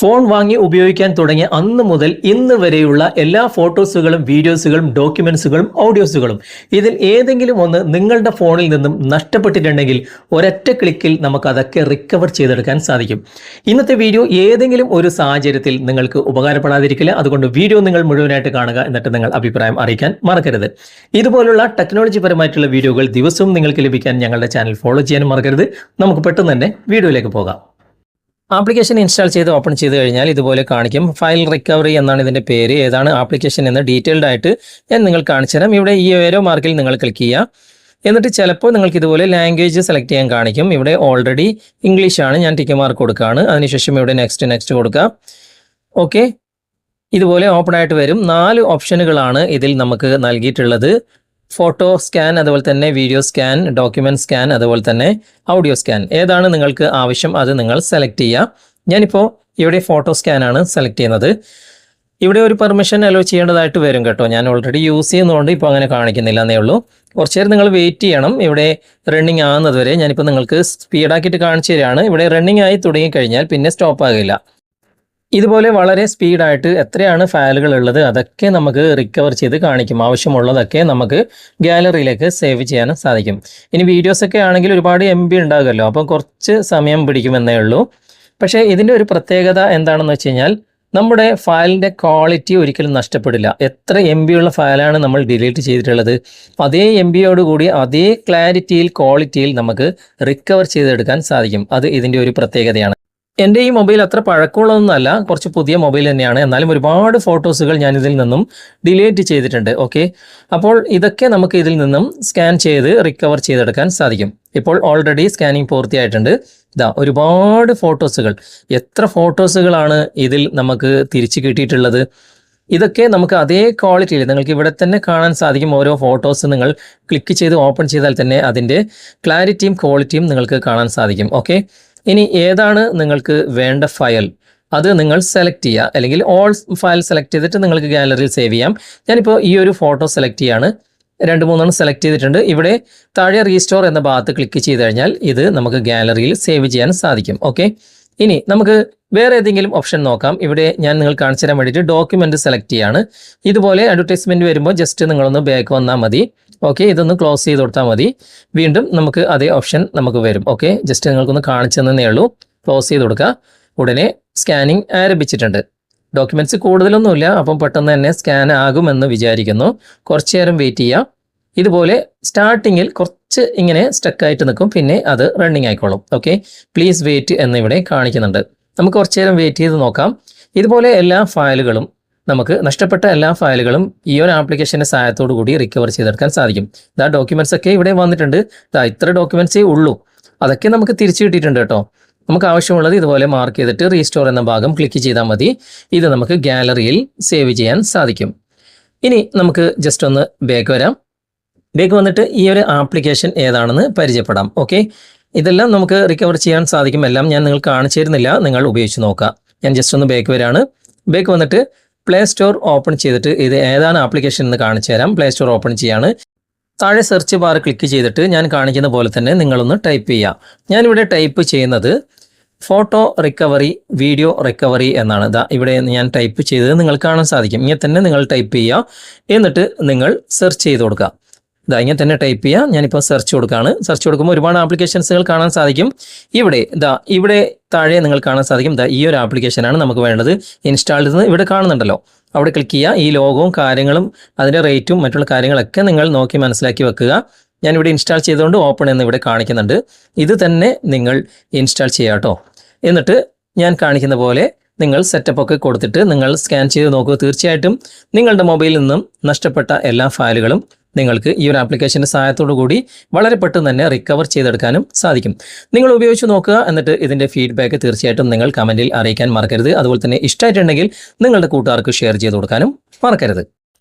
Phone വാങ്ങി ഉപയോഗിക്കാൻ തുടങ്ങിയ അന്ന് മുതൽ ഇന്ന് വരെയുള്ള എല്ലാ ഫോട്ടോസുകളും വീഡിയോസുകളും ഡോക്യുമെന്റ്സുകളും ഓഡിയോസുകളും ഇതിൽ ഏതെങ്കിലും ഒന്ന് നിങ്ങളുടെ ഫോണിൽ നിന്നും നഷ്ടപ്പെട്ടിട്ടുണ്ടെങ്കിൽ ഒരൊറ്റ ക്ലിക്കിൽ നമുക്ക് അതൊക്കെ റിക്കവർ ചെയ്തെടുക്കാൻ സാധിക്കും. ഇന്നത്തെ വീഡിയോ ഏതെങ്കിലും ഒരു സാഹചര്യത്തിൽ നിങ്ങൾക്ക് ഉപകാരപ്പെടാതിരിക്കില്ല. അതുകൊണ്ട് വീഡിയോ നിങ്ങൾ മുഴുവനായിട്ട് കാണുക എന്നിട്ട് നിങ്ങൾ അഭിപ്രായം അറിയിക്കാൻ മറക്കരുത്. ഇതുപോലുള്ള ടെക്നോളജി പരമായിട്ടുള്ള വീഡിയോകൾ ദിവസവും നിങ്ങൾക്ക് ലഭിക്കാൻ ഞങ്ങളുടെ ചാനൽ ഫോളോ ചെയ്യാനും മറക്കരുത്. നമുക്ക് പെട്ടെന്ന് തന്നെ വീഡിയോയിലേക്ക് പോകാം. ആപ്ലിക്കേഷൻ ഇൻസ്റ്റാൾ ചെയ്ത് ഓപ്പൺ ചെയ്ത് കഴിഞ്ഞാൽ ഇതുപോലെ കാണിക്കും. ഫയൽ റിക്കവറി എന്നാണ് ഇതിന്റെ പേര്. ഏതാണ് ആപ്ലിക്കേഷൻ എന്ന് ഡീറ്റെയിൽഡ് ആയിട്ട് ഞാൻ നിങ്ങൾ കാണിച്ചു തരാം. ഇവിടെ ഈ ഓരോ മാർക്കിൽ നിങ്ങൾ ക്ലിക്ക് ചെയ്യാം എന്നിട്ട് ചിലപ്പോൾ നിങ്ങൾക്ക് ഇതുപോലെ ലാംഗ്വേജ് സെലക്ട് ചെയ്യാൻ കാണിക്കും. ഇവിടെ ഓൾറെഡി ഇംഗ്ലീഷ് ആണ്. ഞാൻ ടിക്ക് മാർക്ക് കൊടുക്കുകയാണ്. അതിനുശേഷം ഇവിടെ നെക്സ്റ്റ് നെക്സ്റ്റ് കൊടുക്കാം ഓക്കെ ഇതുപോലെ ഓപ്പൺ ആയിട്ട് വരും. നാല് ഓപ്ഷനുകളാണ് ഇതിൽ നമുക്ക് നൽകിയിട്ടുള്ളത്. ഫോട്ടോ സ്കാൻ അതുപോലെ തന്നെ വീഡിയോ സ്കാൻ ഡോക്യുമെന്റ് സ്കാൻ അതുപോലെ തന്നെ ഓഡിയോ സ്കാൻ ഏതാണ് നിങ്ങൾക്ക് ആവശ്യം? അത് നിങ്ങൾ സെലക്ട് ചെയ്യുക. ഞാനിപ്പോൾ ഇവിടെ ഫോട്ടോ സ്കാൻ ആണ് സെലക്ട് ചെയ്യുന്നത്. ഇവിടെ ഒരു പെർമിഷൻ അലോ ചെയ്യേണ്ടതായിട്ട് വരും കേട്ടോ. ഞാൻ ഓൾറെഡി യൂസ് ചെയ്യുന്നതുകൊണ്ട് ഇപ്പോൾ അങ്ങനെ കാണിക്കുന്നില്ല എന്നേ ഉള്ളൂ. കുറച്ച് നേരം നിങ്ങൾ വെയിറ്റ് ചെയ്യണം. ഇവിടെ റണ്ണിങ് ആകുന്നതുവരെ ഞാനിപ്പോൾ നിങ്ങൾക്ക് സ്പീഡാക്കിയിട്ട് കാണിച്ചു തരികയാണ് ഇവിടെ റണ്ണിങ് ആയി തുടങ്ങിക്കഴിഞ്ഞാൽ പിന്നെ സ്റ്റോപ്പ് ആകില്ല. ഇതുപോലെ വളരെ സ്പീഡായിട്ട് എത്രയാണ് ഫയലുകൾ ഉള്ളത് അതൊക്കെ നമുക്ക് റിക്കവർ ചെയ്ത് കാണിക്കും. ആവശ്യമുള്ളതൊക്കെ നമുക്ക് ഗാലറിയിലേക്ക് സേവ് ചെയ്യാനും സാധിക്കും. ഇനി വീഡിയോസൊക്കെ ആണെങ്കിൽ ഒരുപാട് എം ബി ഉണ്ടാകുമല്ലോ അപ്പം കുറച്ച് സമയം പിടിക്കുമെന്നേ ഉള്ളൂ. പക്ഷേ ഇതിന്റെ ഒരു പ്രത്യേകത എന്താണെന്ന് വെച്ച് കഴിഞ്ഞാൽ നമ്മുടെ ഫയലിന്റെ ക്വാളിറ്റി ഒരിക്കലും നഷ്ടപ്പെടില്ല. എത്ര എം ഉള്ള ഫയലാണ് നമ്മൾ ഡിലീറ്റ് ചെയ്തിട്ടുള്ളത്. അതേ എം ബിയോടുകൂടി അതേ ക്ലാരിറ്റിയിൽ ക്വാളിറ്റിയിൽ നമുക്ക് റിക്കവർ ചെയ്തെടുക്കാൻ സാധിക്കും. അത് ഇതിന്റെ ഒരു പ്രത്യേകതയാണ്. എന്റെ ഈ മൊബൈൽ അത്ര പഴക്കമുള്ളതൊന്നുമല്ല കുറച്ച് പുതിയ മൊബൈൽ തന്നെയാണ്. എന്നാലും ഒരുപാട് ഫോട്ടോസുകൾ ഞാൻ ഇതിൽ നിന്നും ഡിലീറ്റ് ചെയ്തിട്ടുണ്ട് ഓക്കെ? അപ്പോൾ ഇതൊക്കെ നമുക്ക് ഇതിൽ നിന്നും സ്കാൻ ചെയ്ത് റിക്കവർ ചെയ്തെടുക്കാൻ സാധിക്കും. ഇപ്പോൾ ഓൾറെഡി സ്കാനിങ് പൂർത്തിയായിട്ടുണ്ട്. ഇതാ ഒരുപാട് ഫോട്ടോസുകൾ. എത്ര ഫോട്ടോസുകളാണ് ഇതിൽ നമുക്ക് തിരിച്ചു കിട്ടിയിട്ടുള്ളത്? ഇതൊക്കെ നമുക്ക് അതേ ക്വാളിറ്റിയിൽ നിങ്ങൾക്ക് ഇവിടെ തന്നെ കാണാൻ സാധിക്കും ഓരോ ഫോട്ടോസ് നിങ്ങൾ ക്ലിക്ക് ചെയ്ത് ഓപ്പൺ ചെയ്താൽ തന്നെ അതിന്റെ ക്ലാരിറ്റിയും ക്വാളിറ്റിയും നിങ്ങൾക്ക് കാണാൻ സാധിക്കും ഓക്കെ? ഇനി ഏതാണ് നിങ്ങൾക്ക് വേണ്ട ഫയൽ? അത് നിങ്ങൾ സെലക്ട് ചെയ്യുക. അല്ലെങ്കിൽ ഓൾ ഫയൽ സെലക്ട് ചെയ്തിട്ട് നിങ്ങൾക്ക് ഗാലറിയിൽ സേവ് ചെയ്യാം. ഞാനിപ്പോൾ ഈ ഒരു ഫോട്ടോ സെലക്ട് ചെയ്യാണ്. രണ്ട് മൂന്നെണ്ണം സെലക്ട് ചെയ്തിട്ടുണ്ട്. ഇവിടെ താഴെ റീസ്റ്റോർ എന്ന ഭാഗത്ത് ക്ലിക്ക് ചെയ്ത് കഴിഞ്ഞാൽ ഇത് നമുക്ക് ഗാലറിയിൽ സേവ് ചെയ്യാൻ സാധിക്കും. ഓക്കെ ഇനി നമുക്ക് വേറെ ഏതെങ്കിലും ഓപ്ഷൻ നോക്കാം. ഇവിടെ ഞാൻ നിങ്ങൾ കാണിച്ചു തരാൻ വേണ്ടിയിട്ട് ഡോക്യുമെന്റ് സെലക്ട് ചെയ്യാണ്. ഇതുപോലെ അഡ്വർടൈസ്മെന്റ് വരുമ്പോൾ ജസ്റ്റ് നിങ്ങളൊന്ന് ബാക്ക് വന്നാൽ മതി. ഓക്കെ ഇതൊന്ന് ക്ലോസ് ചെയ്ത് കൊടുത്താൽ മതി. വീണ്ടും നമുക്ക് അതേ ഓപ്ഷൻ നമുക്ക് വരും. ഓക്കെ ജസ്റ്റ് നിങ്ങൾക്കൊന്ന് കാണിച്ചു തന്നേ ഉള്ളൂ. ക്ലോസ് ചെയ്ത് കൊടുക്കുക ഉടനെ സ്കാനിങ് ആരംഭിച്ചിട്ടുണ്ട്. ഡോക്യുമെന്റ്സ് കൂടുതലൊന്നുമില്ല അപ്പം പെട്ടെന്ന് തന്നെ സ്കാൻ ആകുമെന്ന് വിചാരിക്കുന്നു. കുറച്ചു നേരം വെയിറ്റ് ചെയ്യുക ഇതുപോലെ സ്റ്റാർട്ടിങ്ങിൽ കുറച്ച് ഇങ്ങനെ സ്റ്റക്കായിട്ട് നിൽക്കും. പിന്നെ അത് റണ്ണിങ് ആയിക്കോളും. ഓക്കെ പ്ലീസ് വെയിറ്റ് എന്നിവിടെ കാണിക്കുന്നുണ്ട്. നമുക്ക് കുറച്ചു നേരം വെയിറ്റ് ചെയ്ത് നോക്കാം. ഇതുപോലെ എല്ലാ ഫയലുകളും നമുക്ക് നഷ്ടപ്പെട്ട എല്ലാ ഫയലുകളും ഈ ഒരു ആപ്ലിക്കേഷന്റെ സഹായത്തോടു കൂടി റിക്കവർ ചെയ്തെടുക്കാൻ സാധിക്കും. ഇതാ ഡോക്യുമെന്റ്സ് ഒക്കെ ഇവിടെ വന്നിട്ടുണ്ട്. ഇതാ ഇത്ര ഡോക്യുമെന്റ്സേ ഉള്ളൂ. അതൊക്കെ നമുക്ക് തിരിച്ചു കിട്ടിയിട്ടുണ്ട് കേട്ടോ. നമുക്ക് ആവശ്യമുള്ളത് ഇതുപോലെ മാർക്ക് ചെയ്തിട്ട് റീസ്റ്റോർ എന്ന ഭാഗം ക്ലിക്ക് ചെയ്താൽ മതി. ഇത് നമുക്ക് ഗാലറിയിൽ സേവ് ചെയ്യാൻ സാധിക്കും. ഇനി നമുക്ക് ജസ്റ്റ് ഒന്ന് ബാക്ക് വരാം. ബാക്ക് വന്നിട്ട് ഈ ഒരു ആപ്ലിക്കേഷൻ ഏതാണെന്ന് പരിചയപ്പെടാം. ഓക്കെ ഇതെല്ലാം നമുക്ക് റിക്കവർ ചെയ്യാൻ സാധിക്കും. എല്ലാം ഞാൻ നിങ്ങൾ കാണിച്ചു തരുന്നില്ല. നിങ്ങൾ ഉപയോഗിച്ച് നോക്കുക ഞാൻ ജസ്റ്റ് ഒന്ന് ബാക്ക് വരാണ്. ബാക്ക് വന്നിട്ട് പ്ലേ സ്റ്റോർ ഓപ്പൺ ചെയ്തിട്ട് ഇത് ഏതാണ് ആപ്ലിക്കേഷൻ എന്ന് കാണിച്ചു തരാം. പ്ലേ സ്റ്റോർ ഓപ്പൺ ചെയ്യാണ്. താഴെ സെർച്ച് ബാർ ക്ലിക്ക് ചെയ്തിട്ട് ഞാൻ കാണിക്കുന്ന പോലെ തന്നെ നിങ്ങളൊന്ന് ടൈപ്പ് ചെയ്യുക ഞാനിവിടെ ടൈപ്പ് ചെയ്യുന്നത് ഫോട്ടോ റിക്കവറി വീഡിയോ റിക്കവറി എന്നാണ്. ഇതാ ഇവിടെ ഞാൻ ടൈപ്പ് ചെയ്തത് നിങ്ങൾക്ക് കാണാൻ സാധിക്കും. ഇങ്ങനെ തന്നെ നിങ്ങൾ ടൈപ്പ് ചെയ്യുക എന്നിട്ട് നിങ്ങൾ സെർച്ച് ചെയ്ത് കൊടുക്കുക. ഇതാ ഇങ്ങനെ തന്നെ ടൈപ്പ് ചെയ്യുക ഞാനിപ്പോൾ സെർച്ച് കൊടുക്കുകയാണ് സെർച്ച് കൊടുക്കുമ്പോൾ ഒരുപാട് ആപ്ലിക്കേഷൻസുകൾ കാണാൻ സാധിക്കും. ഇവിടെ ഇതാ ഇവിടെ താഴെ നിങ്ങൾ കാണാൻ സാധിക്കും. ഇതാ ഈ ഒരു ആപ്ലിക്കേഷനാണ് നമുക്ക് വേണ്ടത്. ഇൻസ്റ്റാൾ ചെയ്ത് ഇവിടെ കാണുന്നുണ്ടല്ലോ. അവിടെ ക്ലിക്ക് ചെയ്യുക. ഈ ലോഗവും കാര്യങ്ങളും അതിന്റെ റേറ്റും മറ്റുള്ള കാര്യങ്ങളൊക്കെ നിങ്ങൾ നോക്കി മനസ്സിലാക്കി വെക്കുക. ഞാനിവിടെ ഇൻസ്റ്റാൾ ചെയ്തുകൊണ്ട് ഓപ്പൺ എന്ന് ഇവിടെ കാണിക്കുന്നുണ്ട്. ഇത് തന്നെ നിങ്ങൾ ഇൻസ്റ്റാൾ ചെയ്യുക കേട്ടോ. എന്നിട്ട് ഞാൻ കാണിക്കുന്ന പോലെ നിങ്ങൾ സെറ്റപ്പ് ഒക്കെ കൊടുത്തിട്ട് നിങ്ങൾ സ്കാൻ ചെയ്ത് നോക്കുക. തീർച്ചയായിട്ടും നിങ്ങളുടെ മൊബൈലിൽ നിന്നും നഷ്ടപ്പെട്ട എല്ലാ ഫയലുകളും നിങ്ങൾക്ക് ഈ ഒരു ആപ്ലിക്കേഷന്റെ സഹായത്തോടു കൂടി വളരെ പെട്ടെന്ന് തന്നെ റിക്കവർ ചെയ്തെടുക്കാനും സാധിക്കും. നിങ്ങൾ ഉപയോഗിച്ച് നോക്കുക എന്നിട്ട് ഇതിന്റെ ഫീഡ്ബാക്ക് തീർച്ചയായിട്ടും നിങ്ങൾ കമന്റിൽ അറിയിക്കാൻ മറക്കരുത്. അതുപോലെ തന്നെ ഇഷ്ടമായിട്ടുണ്ടെങ്കിൽ നിങ്ങളുടെ കൂട്ടുകാർക്ക് ഷെയർ ചെയ്ത് കൊടുക്കാനും മറക്കരുത്.